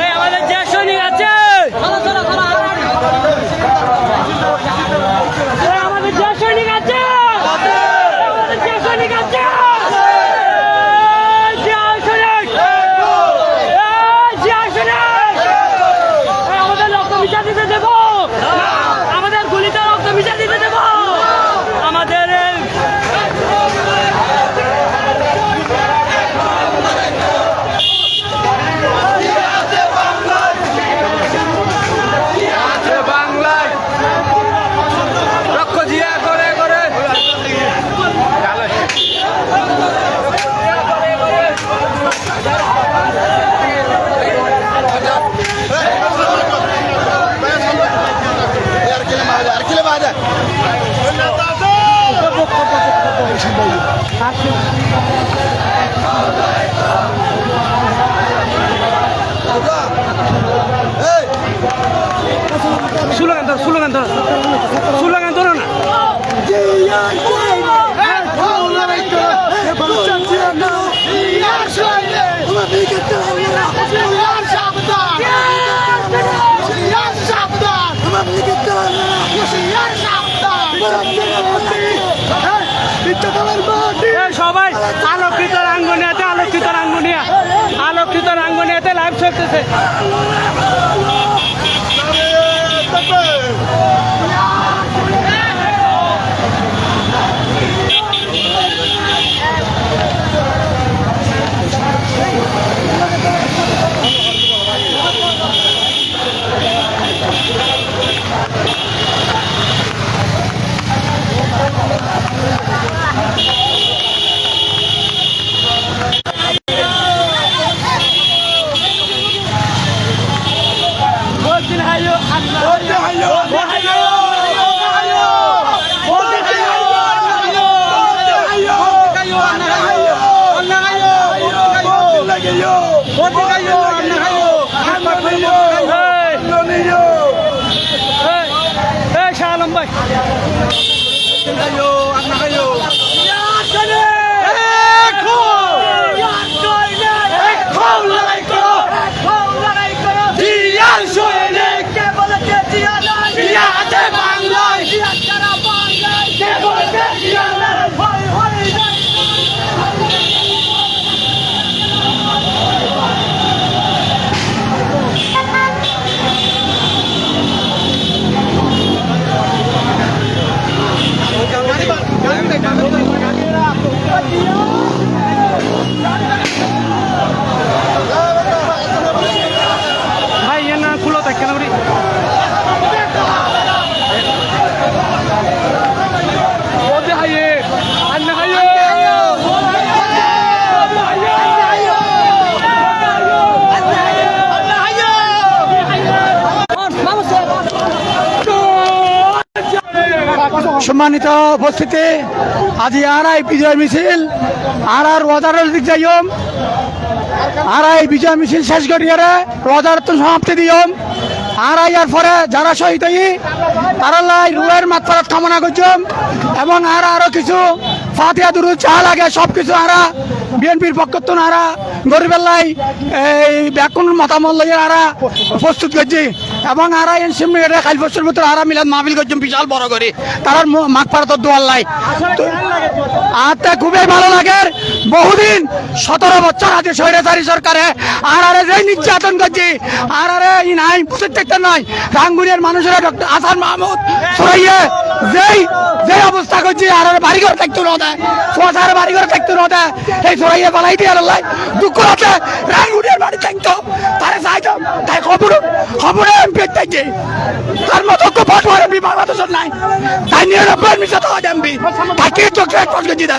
Hey, সুলগান ধর সুলগান ধর সুলগান ধরো না Yeah, yeah, yeah. লাইভ চলতেছে ভাই। সম্মানিত উপস্থিতি, আজি আড়াই বিজয় মিছিল আর আর রোজারের দিক যাইম আড়াই বিজয় মিছিল শেষ করিয়ারে রোজার তো সমাপ্তি দিয়ম। আড়াই আর পরে যারা শহীদ হই, তারা লাই রুয়ের মাত্রাত কামনা করছম। এবং আর আরও কিছু ফাতিয়া দুরু চা লাগে সব কিছু আরা, বিএনপির পক্ষ আরা এই মতামত লইয়া আরা প্রস্তুত করছি এবং আরা এন এটা কাল বছর ভিতরে আরা মিলাদ বিশাল বড় করে। তারার মাঘ দোয়ার লাই। খুবই ভালো লাগে। বহুদিন সতেরো বছর আগে স্বৈরাচারী সরকারে আর আরে যেই নির্যাতন করছি আর আরে নাই, প্রত্যেকটা নয় রাঙ্গুনিয়ার মানুষেরা ডক্টর আসান মাহমুদ সরাইয়ে যেই যে অবস্থা করছি আর আরে বাড়িঘর থাকতো না দেয় বাড়িঘর থাকতো না দেয় এই সরাইয়ে বালাই দিয়ে আল্লাহ করাতে রায়গুড়ের বাড়ি থাকতো তারা চাইতাম তাই খবর, খবরে এমপি থেকে। তার মতো ভোট ভরে এমপি, বাংলাদেশের নাই। তাই নিরানব্বই মিশাতে হয় এমপি। তাকে চোখে পকড়ে দিয়ে?